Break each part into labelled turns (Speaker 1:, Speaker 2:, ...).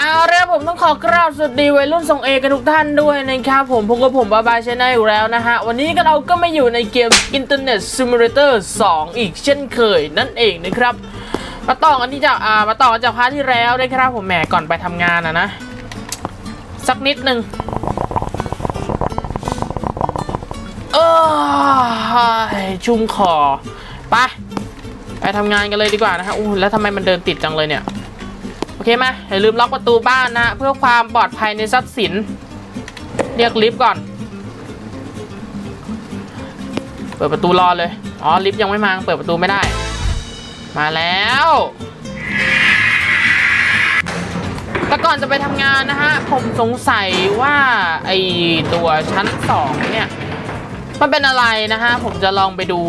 Speaker 1: เอาละผมต้องขอกราบสวัสดีวัยรุ่นทรงเอกันทุกท่านด้วยนะครับผมพบกับผมบาบายชแนลอยู่แล้วนะฮะ วันนี้ก็เราก็มาอยู่ในเกม Internet Simulator 2 อีกเช่นเคยนั่นเองนะครับ มาต่อกันที่จากอ่ามาต่อกันจากพาร์ทที่แล้วนะครับผมแหมก่อนไปทำงานอะนะ สักนิดหนึ่งเออชุ่มคอไปไปทำงานกันเลยดีกว่านะฮะอู้แล้วทำไมมันเดินติดจังเลยเนี่ย โอเคไหมอย่าลืมล็อกประตูบ้านนะ เพื่อความปลอดภัยในทรัพย์สิน เรียกลิฟต์ก่อน เปิดประตูรอเลย อ๋อ ลิฟต์ยังไม่มา เปิดประตูไม่ได้ มาแล้ว แต่ก่อนจะไปทำงานนะฮะ ผมสงสัยว่าไอตัวชั้นสองเนี่ย มันเป็นอะไรนะฮะ ผมจะลองไปดู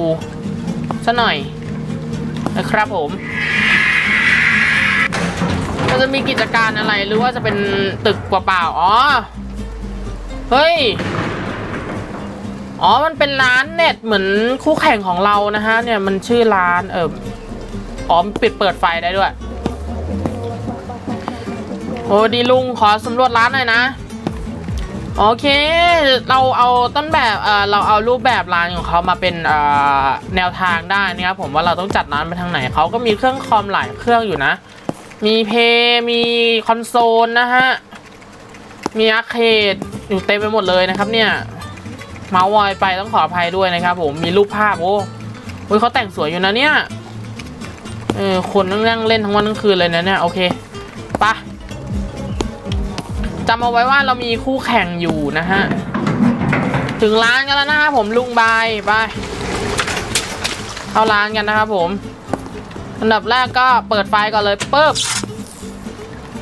Speaker 1: สัหน่อยนะครับผม มันจะมีกิจการอะไรหรือว่าจะเป็นตึกเปล่าๆอ๋อ เฮ้ย อ๋อ มันเป็นร้านเน็ตเหมือนคู่แข่งของเรานะฮะ เนี่ยมันชื่อร้านเอออ๋อมปิดเปิดไฟได้ด้วย โอ้ดีลุงขอสำรวจร้านหน่อยนะ โอเค เราเอาต้นแบบเออเราเอารูปแบบร้านของเขามาเป็นแนวทางได้นะครับผมว่าเราต้องจัดร้านไปทางไหนเขาก็มีเครื่องคอมหลายเครื่องอยู่นะ มีเพย์มีคอนโซลนะฮะ มีอาร์เคดอยู่เต็มไปหมดเลยนะครับเนี่ยเมาส์วอยไปต้องขออภัยด้วยนะครับผมมีรูปภาพโอ้โหเขาแต่งสวยอยู่นะเนี่ยเออคนนั่งเล่นทั้งวันทั้งคืนเลยนะเนี่ยโอเคไปะจำเอาไว้ว่าเรามีคู่แข่งอยู่นะฮะ ถึงร้านกันแล้วนะครับผมลุงบายไปเข้าร้านกันนะครับผม อันดับแรกก็เปิดไฟก่อนเลยปึ๊บ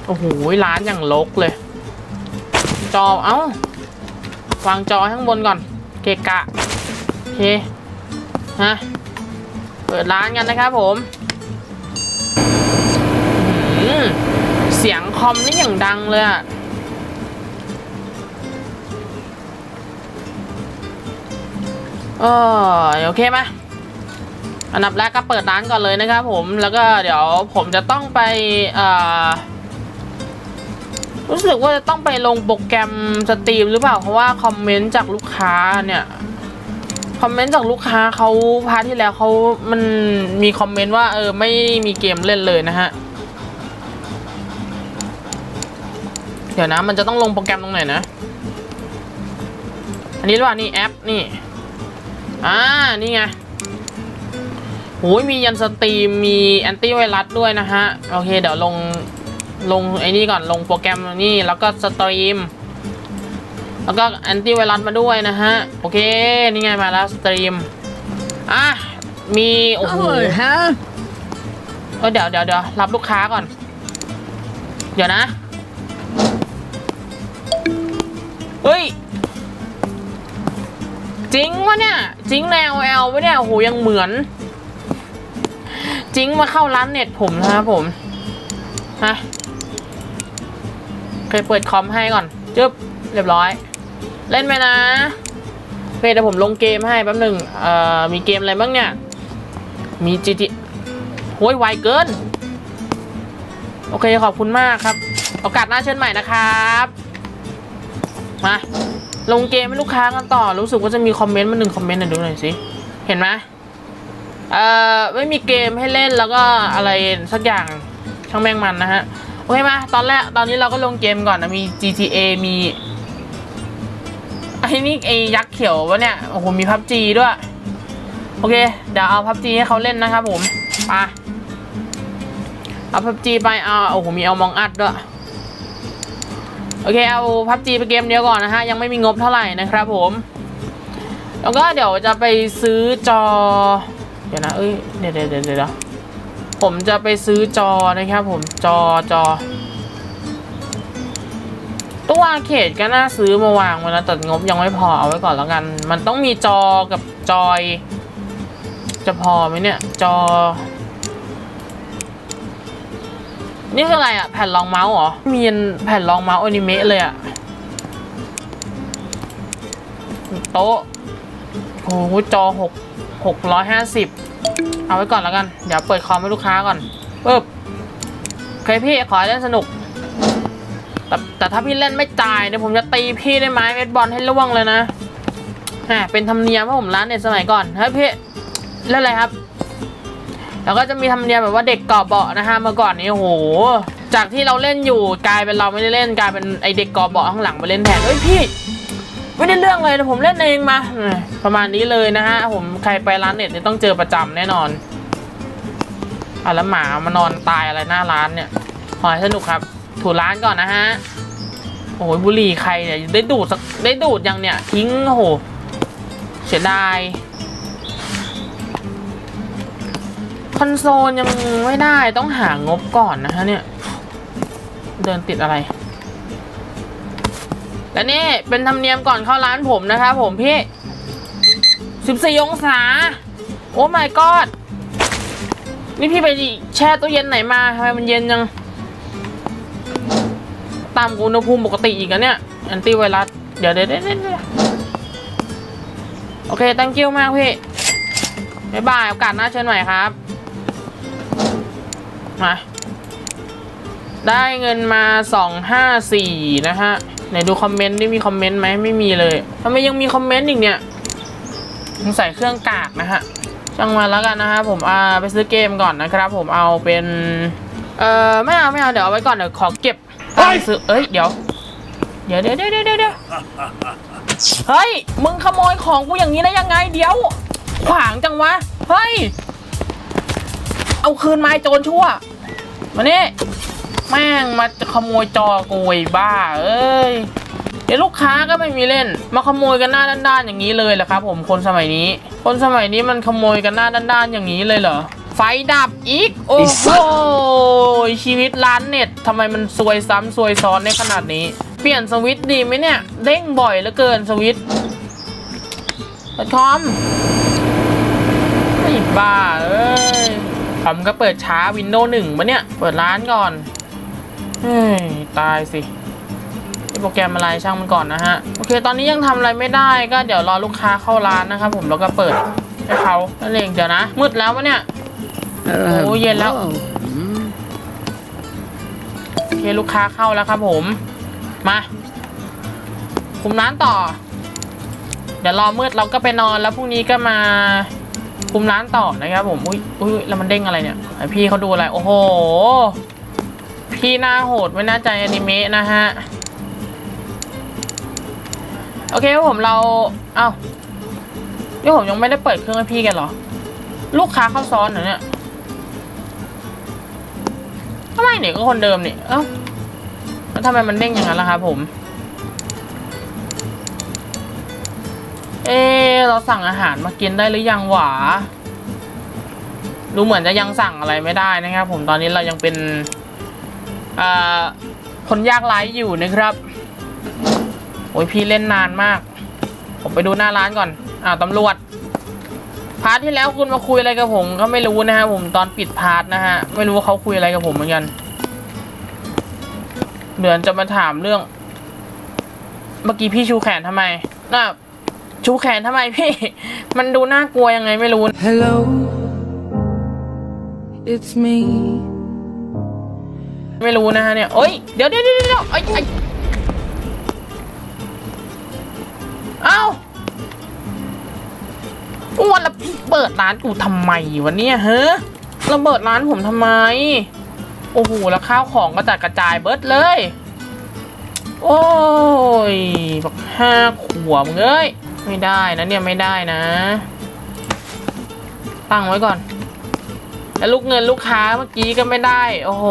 Speaker 1: โอ้โหร้านอย่างลกเลย จอเอ้าวางจอข้างบนก่อน เกะกะโอเคฮะเปิดร้านกันนะครับผมเสียงคอมนี่อย่างดังเลยอะเออโอเคไหม อันดับแรกก็เปิดร้านก่อนเลยนะครับผมแล้วก็เดี๋ยวผมจะต้องไปรู้สึกว่าจะต้องไปลงโปรแกรมสตรีมหรือเปล่า เพราะว่าคอมเมนต์จากลูกค้าเนี่ยคอมเมนต์จากลูกค้าเขาพาร์ทที่แล้วเขามันมีคอมเมนต์ว่าเออไม่มีเกมเล่นเลยนะฮะเดี๋ยวนะมันจะต้องลงโปรแกรมตรงไหนนะ อันนี้หรือเปล่านี่แอปนี่อ่านี่ไง โอ้ยมียันสตรีมมีแอนตี้ไวรัสด้วยนะฮะ โอเค เดี๋ยวลงลงไอ้นี่ก่อนลงโปรแกรมนี่แล้วก็สตรีม แล้วก็แอนตี้ไวรัสมาด้วยนะฮะ โอเค นี่ไงมาแล้วสตรีม อะ มี โอ้โห
Speaker 2: Oh, huh?
Speaker 1: เออเดี๋ยวเดี๋ยวเดี๋ยวรับลูกค้าก่อน เดี๋ยวนะ เฮ้ย จริงวะเนี่ย จริงแนวแอลวะเนี่ยโอ้โหยังเหมือน จริงมาเข้าร้านเน็ตผมนะครับผมฮะเคยเปิดคอมให้ก่อนจึ๊บเรียบร้อย เล่นไหมนะโอเคเดี๋ยวผมลงเกมให้แป๊บหนึ่งเอ่อมีเกมอะไรบ้างเนี่ย มี GT โอ้ยไวเกิน โอเคขอบคุณมากครับ โอกาสหน้าเชิญใหม่นะครับ มา ลงเกมให้ลูกค้ากันต่อ รู้สึกว่าจะมีคอมเมนต์มาหนึ่งคอมเมนต์หน่อยดูหน่อยสิ เห็นไหม เอ่อไม่มีเกมให้เล่นแล้วก็อะไรสักอย่างช่างแม่งมันนะฮะโอเคมาตอนแรกตอนนี้เราก็ลงเกมก่อนนะมี GTA มีไอ้นี่ไอ้ยักษ์เขียววะเนี่ยโอ้โหมีพับจีด้วย โอเค เดี๋ยวเอาพับจีให้เขาเล่นนะครับผมไปเอาพับจีไปเอาโอ้โหมีเอามองอัดด้วยโอเคเอาพับจีไปเกมเดียวก่อนนะฮะยังไม่มีงบเท่าไหร่นะครับผม แล้วก็เดี๋ยวจะไปซื้อจอ เดี๋ยวนะ เอ้ยเดี๋ยวเดี๋ยวเดี๋ยวเดี๋ยวผมจะไปซื้อจอนะครับผม จอจอตัวอาเคดก็น่าซื้อมาวางไว้แล้วแต่งบยังไม่พอเอาไว้ก่อนแล้วกัน มันต้องมีจอกับจอย จะพอไหมเนี่ย จอ นี่คืออะไรอะแผ่นรองเมาส์เหรอ มีแผ่นรองเมาส์อนิเมะเลยอะโต๊ะโอ้โหจอหก หกร้อยห้าสิบเอาไว้ก่อนแล้วกัน เดี๋ยวเปิดคอมให้ลูกค้าก่อนปึ๊บโอเคพี่ขอให้เล่นสนุก แต่แต่ถ้าพี่เล่นไม่จ่ายเนี่ยผมจะตีพี่ด้วยไม้เบสบอลให้ล่วงเลยนะแหมเป็นธรรมเนียมเพราะผมร้านเน็ตสมัยก่อนเฮ้ยพี่เล่นอะไรครับ แล้วก็จะมีธรรมเนียมแบบว่าเด็กเกาะเบาะนะฮะเมื่อก่อนนี้โอ้โห จากที่เราเล่นอยู่กลายเป็นเราไม่ได้เล่นกลายเป็นไอเด็กเกาะเบาะข้างหลังไปเล่นแทนเฮ้ยพี่ ไม่ได้เรื่องเลยนะผมเล่นเองมาประมาณนี้เลยนะฮะผมใครไปร้านเน็ตเนี่ยต้องเจอประจำแน่นอนอะแล้วหมามานอนตายอะไรหน้าร้านเนี่ยขอให้สนุกครับ ถูร้านก่อนนะฮะโอ้ยบุหรี่ใครเนี่ยได้ดูดสักได้ดูดยังเนี่ยทิ้งโอ้โหเสียดายคอนโซลยังไม่ได้ต้องหางบก่อนนะฮะเนี่ย เดินติดอะไร และนี่เป็นธรรมเนียมก่อนเข้าร้านผมนะครับผมพี่14องศา โอ้ my god นี่พี่ไปแช่ตู้เย็นไหนมาทำไมมันเย็นยังตามอุณหภูมิปกติอีกอะเนี่ยแอนตี้ไวรัสเดี๋ยวเดี๋ยวเดี๋ยวเดี๋ยวโอเค thank you มากพี่บ๊ายบายโอกาสหน้าเชิญใหม่ครับมาได้เงินมา254นะฮะ ไหนดูคอมเมนต์นี่มีคอมเมนต์ไหมไม่มีเลยทำไมยังมีคอมเมนต์อีกเนี่ยสงสัยเครื่องกากนะฮะช่างมาแล้วกันนะฮะผมอ่าไปซื้อเกมก่อนนะครับผมเอาเป็นเอ่อไม่เอาไม่เอาเดี๋ยวเอาไว้ก่อนเดี๋ยวขอเก็บตังค์ซื้อเอ้ยเดี๋ยวเดี๋ยวเดี๋ยวเดี๋ยวเดี๋ยวเดี๋ยวเฮ้ยมึงขโมยของกูอย่างนี้ได้ยังไงเดี๋ยว ขวางจังวะเฮ้ยเอาคืนไม้โจรชั่วมานี่ แม่งมาขโมยจอกูไอ้บ้า เอ้ยเดี๋ยวลูกค้าก็ไม่มีเล่น มาขโมยกันหน้าด้านๆอย่างนี้เลยเหรอครับ ผมคนสมัยนี้ คนสมัยนี้มันขโมยกันหน้าด้านๆอย่างนี้เลยเหรอไฟดับอีก โอ้โหชีวิตร้านเน็ตทำไมมันซวยซ้ำซวยซ้อนในขนาดนี้ เปลี่ยนสวิตดีไหมเนี่ย เด้งบ่อยเหลือเกินสวิตเปิดคอมไอ้บ้าเอ้ยคอมก็เปิดช้าวินโดว์หนึ่งมะเนี่ย เปิดร้านก่อน เฮ้ยตายสินี่โปรแกรมอะไรช่างมันก่อนนะฮะ โอเค ตอนนี้ยังทำอะไรไม่ได้ก็เดี๋ยวรอลูกค้าเข้าร้านนะครับผมแล้วก็เปิดให้เขานั่นเองเดี๋ยวนะ มืดแล้ววะเนี่ยโอ้เย็นแล้วโอเคลูกค้าเข้าแล้วครับผม มาคุมร้านต่อ เดี๋ยวรอมืดเราก็ไปนอนแล้วพรุ่งนี้ก็มาคุมร้านต่อนะครับผม อุ้ยอุ้ยแล้วมันเด้งอะไรเนี่ยไอพี่เขาดูอะไร โอ้โห พี่หน้าโหดไม่น่าใจอนิเมะนะฮะ โอเคครับผมเรา เอ้านี่ผมยังไม่ได้เปิดเครื่องให้พี่กันหรอ ลูกค้าเข้าซ้อนเหรอเนี่ยทำไมเนี่ยก็คนเดิมนี่ เอ้าแล้วทำไมมันเด้งอย่างนั้นล่ะครับผม เอะเราสั่งอาหารมากินได้หรือยังหวา ดูเหมือนจะยังสั่งอะไรไม่ได้นะครับผมตอนนี้เรายังเป็น คนยากไร้อยู่นะครับ โอ้ยพี่เล่นนานมาก ผมไปดูหน้าร้านก่อน อ้าวตำรวจ พาร์ทที่แล้วคุณมาคุยอะไรกับผม ก็ไม่รู้นะฮะผมตอนปิดพาร์ทนะฮะ ไม่รู้ว่าเขาคุยอะไรกับผมเหมือนกัน เดือนจะมาถามเรื่อง เมื่อกี้พี่ชูแขนทำไม น่ะ ชูแขนทำไมพี่ มันดูน่ากลัวยังไงไม่รู้
Speaker 2: Hello, it's me.
Speaker 1: ไม่รู้นะฮะเนี่ยเอ้ย เดี๋ยวเดี๋ยวเดี๋ยวเดี๋ยวไอ้ไอ้เอ้าอ้วนล้วพี่เปิดร้านกูทำไมวะเนี่ยเฮ้ระเบิดร้านผมทำไม โอ้โห แล้วข้าวของก็จัดกระจายเบิดเลย โอ้ยบักห้าขวบเอ้ย ไม่ได้นะเนี่ยไม่ได้นะ ตั้งไว้ก่อน แล้วลูกเงินลูกค้าเมื่อกี้ก็ไม่ได้ โอ้โห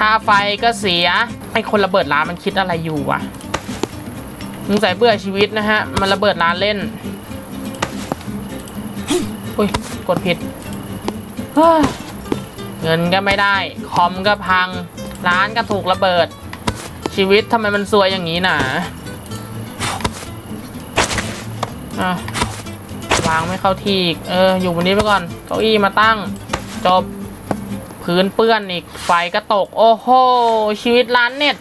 Speaker 1: ค่าไฟก็เสีย ไอคนระเบิดร้านมันคิดอะไรอยู่วะมึงใส่เบื่อชีวิตนะฮะ มันระเบิดร้านเล่น อุ้ย กดผิด เงินก็ไม่ได้ คอมก็พัง ร้านก็ถูกระเบิด ชีวิตทำไมมันซวยอย่างนี้หนาอะวางไม่เข้าที่ เออ อยู่บนนี้ไปก่อน เก้าอี้มาตั้ง จบ พื้นเปื้อนอีกไฟก็ตก โอ้โหชีวิตร้านเน็ต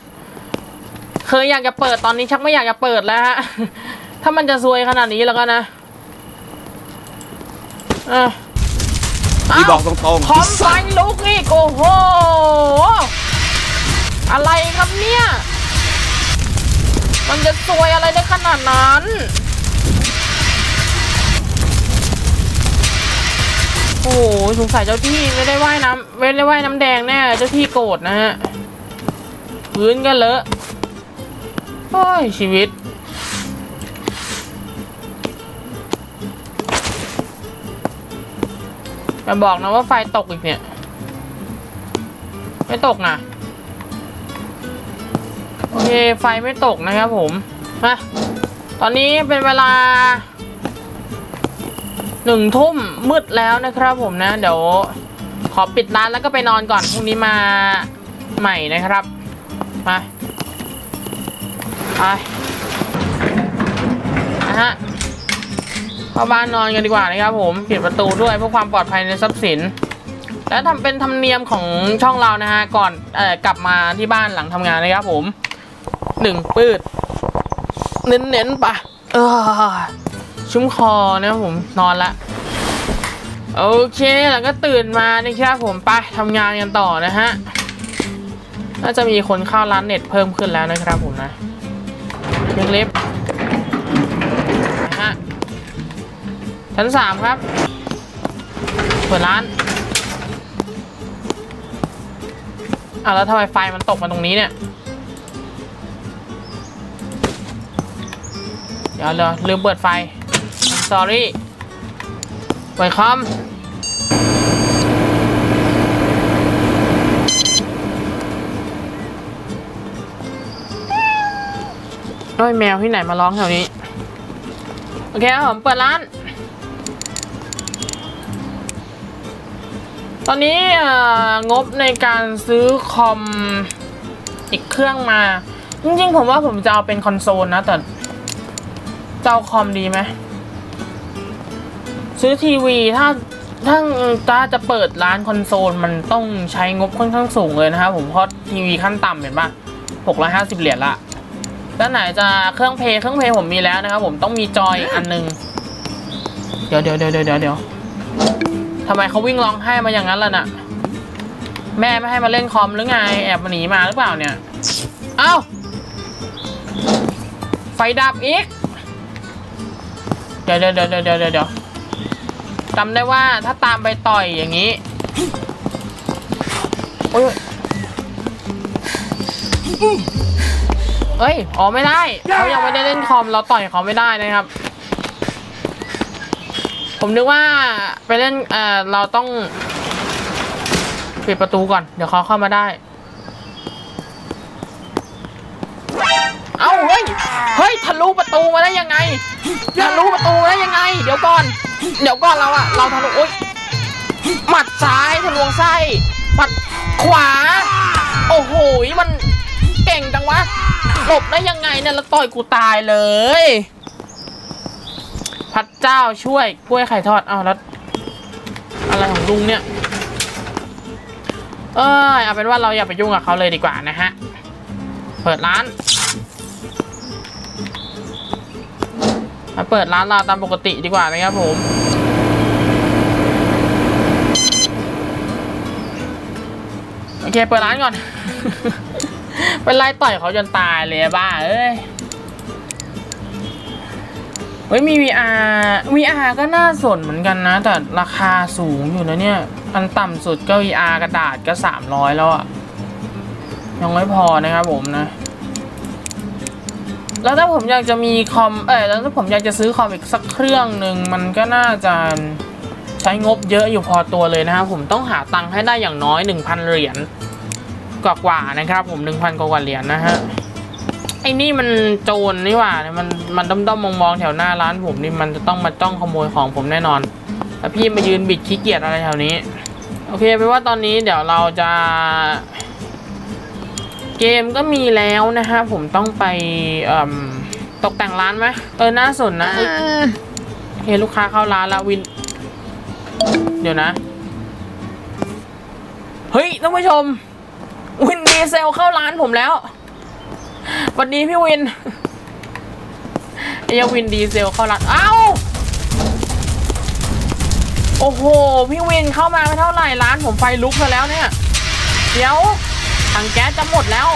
Speaker 1: เคยอยากจะเปิดตอนนี้ชักไม่อยากจะเปิดแล้วฮะถ้ามันจะซวยขนาดนี้แล้วก็นะเอะ
Speaker 3: พี่บอกตรง
Speaker 1: พร้อมไฟลุกอีกโอ้โห อะไรครับเนี่ย มันจะซวยอะไรได้ขนาดนั้น สงสัยเจ้าที่ไม่ได้ว่ายน้ำไม่ได้ว่ายน้ำแดงแน่เจ้าที่โกรธนะฮะพื้นก็เลอะโอ้ยชีวิตอย่าบอกนะว่าไฟตกอีกเนี่ย ไม่ตกนะโอเคไฟไม่ตกนะครับผมมาตอนนี้เป็นเวลา หนึ่งทุ่มมืดแล้วนะครับผมนะ เดี๋ยวขอปิดร้านแล้วก็ไปนอนก่อนพรุ่งนี้มาใหม่นะครับ มาไปนะฮะเข้าบ้านนอนกันดีกว่านะครับผมปิดประตูด้วยเพื่อความปลอดภัยในทรัพย์สิน และทำเป็นธรรมเนียมของช่องเรานะฮะก่อนเอ่อกลับมาที่บ้านหลังทำงานนะครับผมหนึ่งปืดเน้นๆปะเออ ชุ่มคอนะครับผมนอนละโอเคแล้วก็ตื่นมานะครับผมไปทำงานกันต่อนะฮะน่าจะมีคนเข้าร้านเน็ตเพิ่มขึ้นแล้วนะครับผมนะยังเล็บนะฮะชั้นสามครับ เปิดร้านอะแล้วทำไมไฟมันตกมาตรงนี้เนี่ยเดี๋ยวเลยลืมเปิดไฟ sorry เปิดคอมโอ้ยแมวที่ไหนมาร้องแถวนี้ โอเคครับผมเปิดร้าน ตอนนี้งบในการซื้อคอมอีกเครื่องมา จริงๆ ผมว่าผมจะเอาเป็นคอนโซลนะ แต่จะเอาคอมดีไหม ซื้อทีวีถ้าถ้าถ้าจะเปิดร้านคอนโซลมันต้องใช้งบค่อนข้างสูงเลยนะครับผมเพราะทีวีขั้นต่ำเห็นปะหกร้อยห้าสิบเหรียญละแล้วไหนจะเครื่องเพย์เครื่องเพย์ผมมีแล้วนะครับผมต้องมีจอยอันหนึง เดี๋ยวเดี๋ยวเดี๋ยวเดี๋ยวเดี๋ยวทำไมเขาวิ่งร้องไห้มาอย่างนั้นล่ะน่ะ แม่ไม่ให้มาเล่นคอมหรือไง แอบมาหนีมาหรือเปล่าเนี่ย เอ้า ไฟดับอีก เดี๋ยวเดี๋ยวเดี๋ยวเดี๋ยวเดี๋ยว จำได้ว่าถ้าตามไปต่อยอย่างนี้โอ้ยเอ้ย อ๋อไม่ได้เขายังไม่ได้เล่นคอมเราต่อยเขาไม่ได้นะครับ ผมนึกว่าไปเล่นเออเราต้องปิดประตูก่อน เดี๋ยวเขาเข้ามาได้ เอ้าเฮ้ย เฮ้ยทะลุประตูมาได้ยังไงทะลุประตูมาได้ยังไง เดี๋ยวก่อน เดี๋ยวก่อนเราอะเราทะลุโอ๊ยหมัดซ้ายทะลวงไส้หมัดขวา โอ้โหมันเก่งจังวะหลบได้ยังไงเนี่ยแล้วต่อยกูตายเลยพระเจ้าช่วยกล้วยไข่ทอดเอาแล้วอะไรของลุงเนี่ย เอ้ยเอาเป็นว่าเราอย่าไปยุ่งกับเขาเลยดีกว่านะฮะ เปิดร้าน มาเปิดร้านเราตามปกติดีกว่านะครับผม โอเค เปิดร้านก่อน เป็นไล่ต่อยเขาจนตายเลยบ้า เอ้ยเฮ้ยมี VR VR ก็น่าสนเหมือนกันนะ แต่ราคาสูงอยู่นะเนี่ย อันต่ำสุดก็ VR กระดาษก็ 300 แล้วอะยังไม่พอนะครับผมนะ แล้วถ้าผมอยากจะมีคอม เออแล้วถ้าผมอยากจะซื้อคอมอีกสักเครื่องหนึ่งมันก็น่าจะใช้งบเยอะอยู่พอตัวเลยนะครับผมต้องหาตังค์ให้ได้อย่างน้อย 1,000 เหรียญกว่าๆนะครับ ผม 1,000 กว่าเหรียญนะฮะไอ้นี่มันโจรนี่หว่ามันมันด้อมๆมองๆแถวหน้าร้านผมนี่มันจะต้องมาจ้องขโมยของผมแน่นอนแล้วพี่มายืนบิดขี้เกียจอะไรแถวนี้ โอเคไปนว่าตอนนี้เดี๋ยวเราจะ เกมก็มีแล้วนะฮะผมต้องไปเอ่มตกแต่งร้านไหมเออน่าสนนะเอ้ยโอเคลูกค้าเข้าร้านแล้ววิน เดี๋ยวนะ เฮ้ยท่านผู้ชม วินดีเซลเข้าร้านผมแล้วสวัสดีพี่วินไอ้ยวินดีเซลเข้าร้านเอ้าโอ้โห พี่วินเข้ามาไม่เท่าไหร่ร้านผมไฟลุกซะแล้วเนี่ย เดี๋ยวไฟ ถังแก๊สจะหมดแล้ว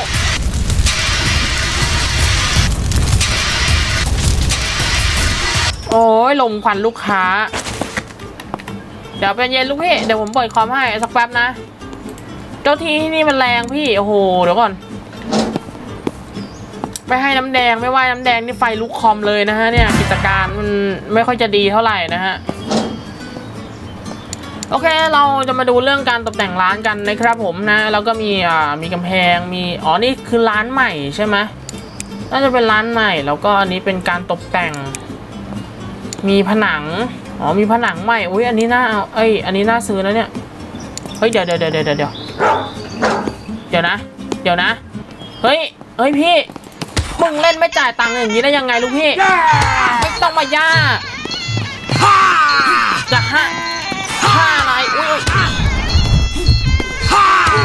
Speaker 1: โอ้ยลมควันลูกค้า เดี๋ยวเป็นเย็นลูกพี่ เดี๋ยวผมเปิดคอมให้สักแป๊บนะ เจ้าที่ที่นี่มันแรงพี่ โอ้โห เดี๋ยวก่อน ไม่ให้น้ำแดงไม่ว่าน้ำแดงนี่ไฟลุกคอมเลยนะฮะเนี่ยกิจการมันไม่ค่อยจะดีเท่าไหร่นะฮะ โอเคเราจะมาดูเรื่องการตกแต่งร้านกันนะครับผมนะ แล้วก็มีอ่ามีกำแพงมีอ๋อนี่คือร้านใหม่ใช่ไหมน่าจะเป็นร้านใหม่ แล้วก็อันนี้เป็นการตกแต่ง มีผนังอ๋อมีผนังใหม่อุ้ยอันนี้น่าเอาเอ้ยอันนี้น่าซื้อนะเนี่ยเฮ้ยเดี๋ยวเดี๋ยวเดี๋ยวเดี๋ยวเดี๋ยวเดี๋ยวนะ เดี๋ยวนะเฮ้ยเฮ้ยพี่มึงเล่นไม่จ่ายตังค์อย่างนี้ได้ยังไงลูกพี่ไม่ต้องมาย่าจะห้า ห้าอะไรอุ้ยอุ๊ย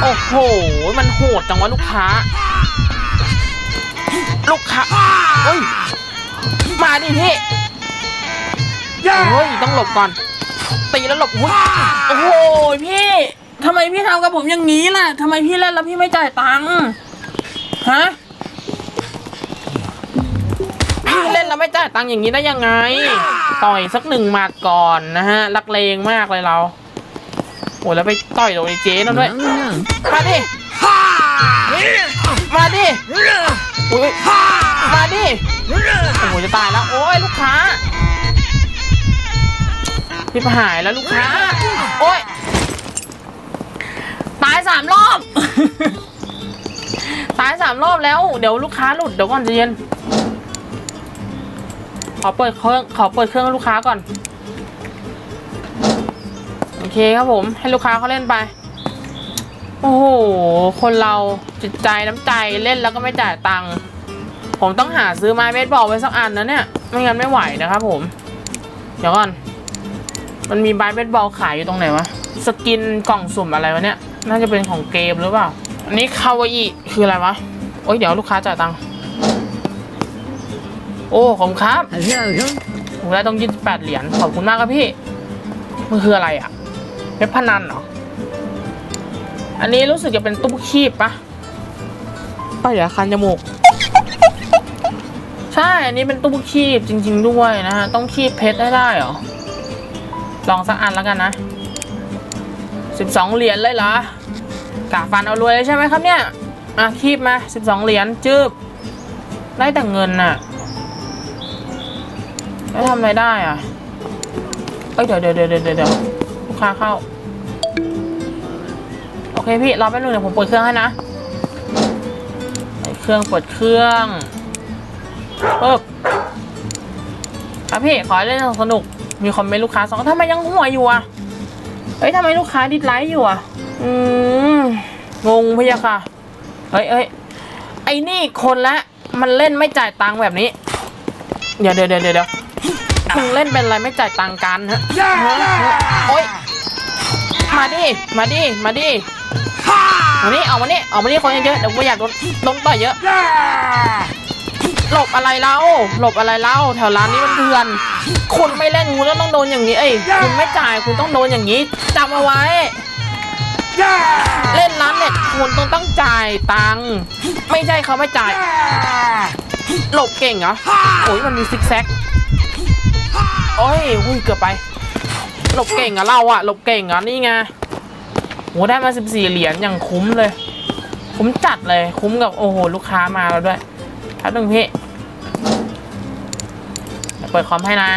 Speaker 1: โอ้โห มันโหดจังวะลูกค้า ลูกค้าเฮ้ย มาดิพี่โอ้ย ต้องหลบก่อน ตีแล้วหลบอุ๊ยโอ้โห พี่ทำไมพี่ทำกับผมอย่างนี้ล่ะทำไมพี่เล่นแล้วพี่ไม่จ่ายตังค์ ฮะพี่ เล่นแล้วไม่จ่ายตังค์อย่างนี้ได้ยังไง ต่อยสักหนึ่งหมัดก่อนนะฮะรักเลงมากเลยเรา โอ้แล้วไปต่อยโดนไอ้เจ๊นั่นด้วย มาดิ มาดิอุ้ยมาดิ โอ้โหจะตายแล้ว โอ้ยลูกค้าพี่หายแล้วลูกค้า โอ้ยตายสามรอบ ตายสามรอบแล้ว เดี๋ยวลูกค้าหลุดเดี๋ยวก่อนจะเย็น ขอเปิดเครื่องขอเปิดเครื่องให้ลูกค้าก่อน โอเคครับผม ให้ลูกค้าเขาเล่นไป โอ้โห คนเราจิตใจน้ำใจเล่นแล้วก็ไม่จ่ายตังค์ผมต้องหาซื้อไม้เบสบอลไว้สักอันนะเนี่ย ไม่งั้นไม่ไหวนะครับผม เดี๋ยวก่อน มันมีบาสเบสบอลขายอยู่ตรงไหนวะ สกินกล่องสุ่มอะไรวะเนี่ย น่าจะเป็นของเกมหรือเปล่า อันนี้คาวาอิคืออะไรวะ โอ้ยเดี๋ยวลูกค้าจ่ายตังค์ โอ้ขอบคุณครับผมได้ต้องยี่สิบแปดเหรียญขอบคุณมากครับพี่มันคืออะไรอะเว็บพนันเหรออันนี้รู้สึกจะเป็นตู้คีบปะป้าอย่าคันจมูกใช่ อันนี้เป็นตู้คีบจริง ๆ ด้วยนะฮะ ต้องคีบเพชรได้ได้เหรอ ลองสักอันแล้วกันนะสิบสองเหรียญเลยเหรอกะฟันเอารวยเลยใช่ไหมครับเนี่ย อะคีบมาสิบสองเหรียญจืบได้แต่เงินน่ะ แล้วทำอะไรได้อะ เอ้ยเดี๋ยวเดี๋ยวเดี๋ยวเดี๋ยวเดี๋ยวลูกค้าเข้า โอเคพี่รอแป๊บนึงเดี๋ยวผมเปิดเครื่องให้นะเครื่องเปิดเครื่องปึ๊บอะพี่ขอเล่นสนุก มีคอมเมนต์ลูกค้าสองทำไมยังหัวอยู่อะเฮ้ยทำไมลูกค้าดิสไลค์อยู่อะ อืมงงพี่อะค่ะ เฮ้ยเฮ้ยไอ้นี่คนละ มันเล่นไม่จ่ายตังค์แบบนี้ เดี๋ยวเดี๋ยวเดี๋ยวเดี๋ยว มึงเล่นเป็นอะไรไม่จ่ายตังค์กันฮะฮะฮะโอ๊ยมาดิ มาดิ มาดิมานี่ออกมานี่ออกมานี่คนเยอะๆเดี๋ยวกูอยากโดนโดนต่อยเยอะ หลบอะไรเล่าหลบอะไรเล่าแถวร้านนี้มันเถื่อน คุณไม่เล่นคุณก็ต้องโดนอย่างนี้ เอ้ย คุณไม่จ่ายคุณต้องโดนอย่างนี้จำเอาไว้ เล่นร้านเน็ตคุณต้องต้องจ่ายตังค์ ไม่ใช่เขาไม่จ่าย หลบเก่งเหรอ โอ้ยมันมีซิกแซก โอ้ยอุ้ยเกือบไป หลบเก่งอะเราอะหลบเก่งอะนี่ไงโหได้มาสิบสี่เหรียญอย่างคุ้มเลย คุ้มจัดเลย คุ้มกับโอ้โหลูกค้ามาแล้วด้วยแป๊บนึงพี่เดี๋ยวเปิดคอมให้นะ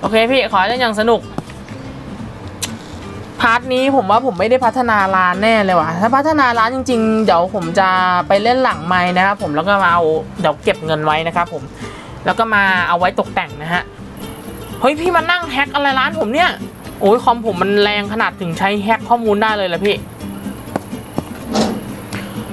Speaker 1: โอเคพี่ขอให้เล่นอย่างสนุก พาร์ทนี้ผมว่าผมไม่ได้พัฒนาร้านแน่เลยว่ะ ถ้าพัฒนาร้านจริง ๆ เดี๋ยวผมจะไปเล่นหลังไม้นะครับผมแล้วก็มาเอาเดี๋ยวเก็บเงินไว้นะครับผมแล้วก็มาเอาไว้ตกแต่งนะฮะเฮ้ยพี่มานั่งแฮกอะไรร้านผมเนี่ยโอ้ยคอมผมมันแรงขนาดถึงใช้แฮกข้อมูลได้เลยละพี่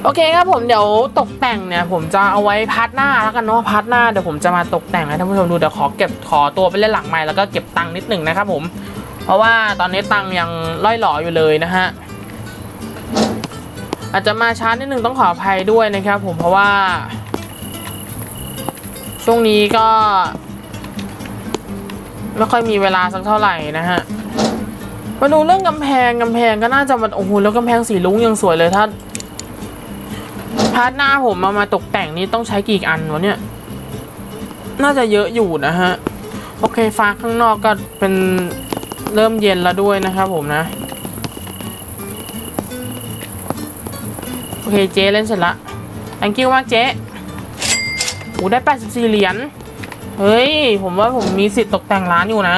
Speaker 1: โอเคครับผมเดี๋ยวตกแต่งเนี่ย ผมจะเอาไว้พาร์ทหน้าแล้วกันเนาะพาร์ทหน้าเดี๋ยวผมจะมาตกแต่งให้ท่านผู้ชมดูเดี๋ยวขอเก็บขอตัวไปเล่นหลังไม้แล้วก็เก็บตังค์นิดหนึ่งนะครับผม เพราะว่าตอนนี้ตังค์ยังล่อยหล่ออยู่เลยนะฮะอาจจะมาช้านิดนึงต้องขออภัยด้วยนะครับ ผมเพราะว่า ช่วงนี้ก็ ไม่ค่อยมีเวลาสักเท่าไหร่นะฮะมาดูเรื่องกำแพงกำแพงก็น่าจะมันโอ้โหแล้วกำแพงสีลุ้งยังสวยเลยถ้าพาร์ทหน้าผมมามาตกแต่งนี่ต้องใช้กี่อันวะเนี่ย น่าจะเยอะอยู่นะฮะ โอเคฟ้าข้างนอกก็เป็น เริ่มเย็นแล้วด้วยนะครับผมนะ โอเคเจ๊เล่นเสร็จละ thank you มากเจ๊โอ้ได้ 84 เหรียญ เฮ้ย ผมว่าผมมีสิทธิ์ตกแต่งร้านอยู่นะ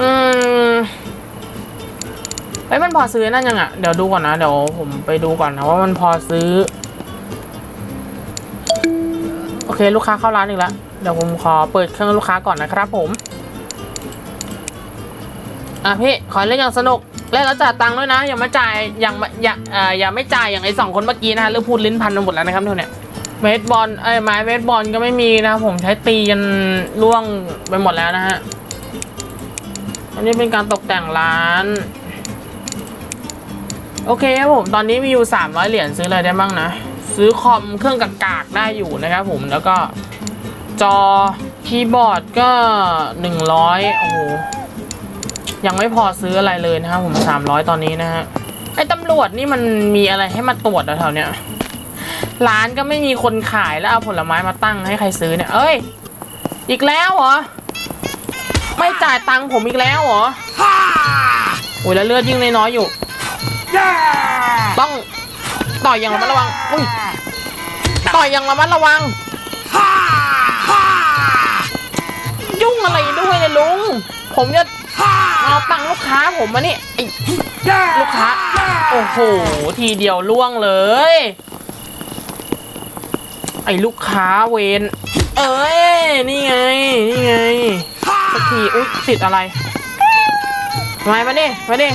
Speaker 1: อืมเฮ้ยมันพอซื้อนั่นยังอะ เดี๋ยวดูก่อนนะ เดี๋ยวผมไปดูก่อนนะว่ามันพอซื้อ โอเค ลูกค้าเข้าร้านอีกแล้ว เดี๋ยวผมขอเปิดเครื่องลูกค้าก่อนนะครับผม อะพี่ขอเล่นอย่างสนุกเล่นแล้วจ่ายตังค์ด้วยนะ อย่ามาจ่ายอย่างอย่าอ่ออย่าไม่จ่ายอย่างไอ้สองคนเมื่อกี้นะฮะเรื่องพูดลิ้นพันไปหมดแล้วนะครับท่าเนี้ยเวทบอลเอ้ยไม้เวทบอลก็ไม่มีนะครับผมใช้ตีกันล่วงไปหมดแล้วนะฮะอันนี้เป็นการตกแต่งร้าน โอเคครับผมตอนนี้มีอยู่ 300 เหรียญซื้ออะไรได้บ้างนะ ซื้อคอมเครื่องกากๆได้อยู่นะครับผมแล้วก็จอคีย์บอร์ดก็ 100 โอ้โห ยังไม่พอซื้ออะไรเลยนะครับผม300ตอนนี้นะฮะไอ้ตำรวจนี่มันมีอะไรให้มาตรวจแถวเนี้ยร้านก็ไม่มีคนขายแล้วเอาผลไม้มาตั้งให้ใครซื้อเนี่ย เอ้ย อีกแล้วเหรอ ไม่จ่ายตังค์ผมอีกแล้วเหรอโอ้ยแล้วเลือดยิ่งน้อยอยู่ ต้องต่อยอย่างระมัดระวัง อุ้ย ต่อยอย่างระมัดระวัง ยุ่งอะไรด้วยเนี่ยลุง ผมจะ เอาตังค์ลูกค้าผมมานี่ไอ้ลูกค้า โอ้โห ทีเดียวล่วงเลย ไอ้ลูกค้าเวนเอ้ย นี่ไง นี่ไงสักทีอุ๊ยติดอะไรมามาดิมาดิ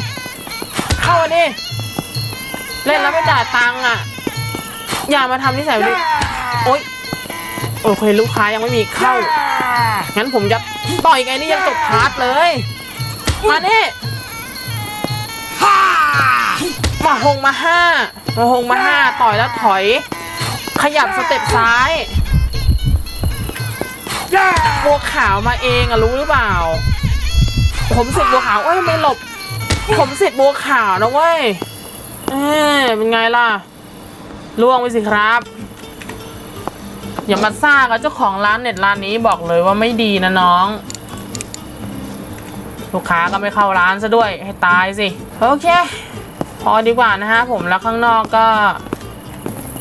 Speaker 1: เข้ามาดิเล่นแล้วไม่จ่ายตังค์อะ อย่ามาทำนิสัยแบบนี้โอ๊ยโอเคลูกค้ายังไม่มีเข้า งั้นผมจะต่อยไงนี่ยังจบพาร์ทเลย มานี่มาหงมาห้ามาหงมาห้าต่อยแล้วถอย ขยับสเต็ปซ้ายบัวขาวมาเองอะรู้หรือเปล่า ผมสิทธิ์บัวขาวเอ้ยไม่หลบ ผมสิทธิ์บัวขาวนะเว้ยเอ้ยเป็นไงล่ะล่วงไปสิครับ อย่ามาซ่ากับเจ้าของร้านเน็ตร้านนี้บอกเลยว่าไม่ดีนะน้อง ลูกค้าก็ไม่เข้าร้านซะด้วยให้ตายสิ โอเค พอดีกว่านะฮะ ผมแล้วข้างนอกก็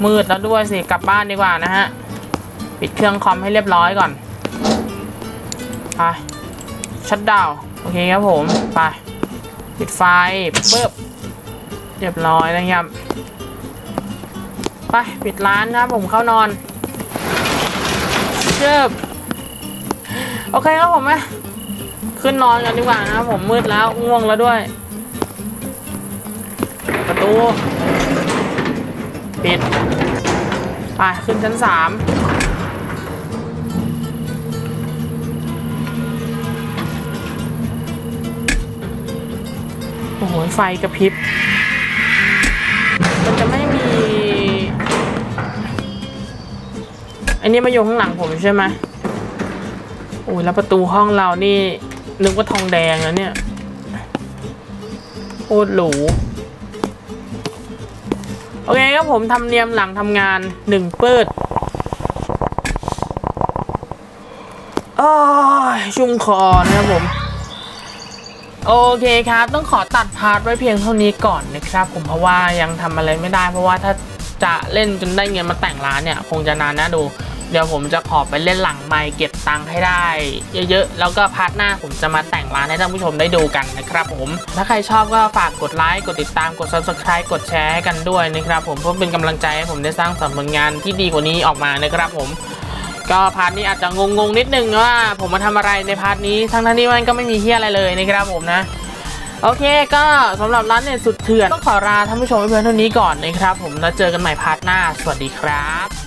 Speaker 1: มืดแล้วด้วยสิ กลับบ้านดีกว่านะฮะ ปิดเครื่องคอมให้เรียบร้อยก่อน ไปชัดดาวน์โอเคครับผม ไป ปิดไฟปึ๊บเรียบร้อยนะครับ ไป ปิดร้านนะครับผมเข้านอน เชิบโอเคครับผมไหม ขึ้นนอนกันดีกว่านะครับผมมืดแล้วง่วงแล้วด้วย ประตู ปิด ไป ขึ้นชั้นสามโอ้โห ไฟกระพริบ มันจะไม่มี อันนี้มาอยู่ข้างหลังผมใช่ไหมโอ้ยแล้วประตูห้องเรานี่ นึกว่าทองแดงแล้วเนี่ยโคตรหรูโอเคครับผมทำเนียมหลังทำงานหนึ่งเปิดอ้ยชุ่มคอนะครับผม โอเคครับ ต้องขอตัดพาร์ทไว้เพียงเท่านี้ก่อนนะครับ ผมเพราะว่ายังทำอะไรไม่ได้ เพราะว่าถ้าจะเล่นจนได้เงินมาแต่งร้านเนี่ย คงจะนานนะดู เดี๋ยวผมจะขอไปเล่นหลังไมค์เก็บตังค์ให้ได้ เยอะๆ แล้วก็พาร์ทหน้าผมจะมาแต่งร้านให้ท่านผู้ชมได้ดูกันนะครับผม ถ้าใครชอบก็ฝากกดไลค์กดติดตามกด subscribe กดแชร์ให้กันด้วยนะครับผมเพื่อเป็นกำลังใจให้ผมได้สร้างสรรค์ผลงานที่ดีกว่านี้ออกมานะครับผมก็พาร์ทนี้อาจจะงงๆนิดนึงว่าผมมาทำอะไรในพาร์ทนี้ทั้งที่มันก็ไม่มีเฮียอะไรเลยนะครับผมนะโอเคก็สำหรับร้านเนี่ยสุดเถื่อนต้องขอลาท่านผู้ชมไว้เพียงเท่านี้ก่อนนะครับ ผมแล้วเจอกันใหม่พาร์ทหน้า สวัสดีครับ